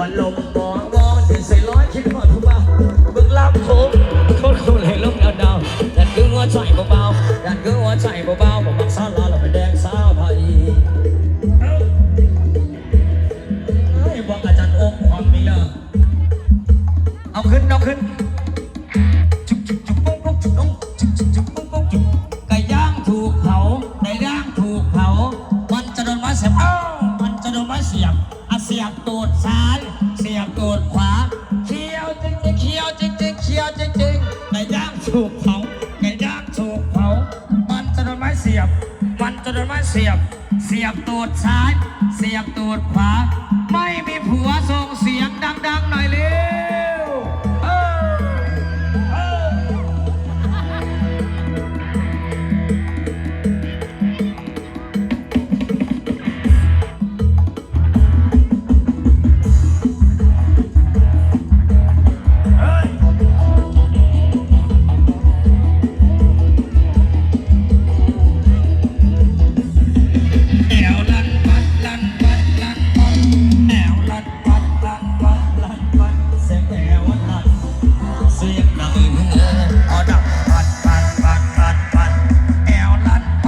วันลมมองมองถึใส่ร้อยคิดหอดผู้เบาเบิกลับผมโคตรคนเลยลมดาวดาวดักึ่งหัวใจเบาๆดักึ่งหัวใจเบาๆผมมักซาลาเราเป็นแดงสาวไทยบอกอาจารย์องความมีเลิเอาขึ้นเอาขึ้น เสียบตูดซ้าย เสียบตูดขวาเคี้ยวจริงๆเคี้ยวจริงๆเคี้ยวจริงๆไก่ย่างถูกเผาไก่ย่างถูกเผามันจะโดนไม้เสียบ มันจะโดนไม้เสียบ เสียบตูดซ้าย เสียบตูดขวา ไม่มีผัวทรงเสีย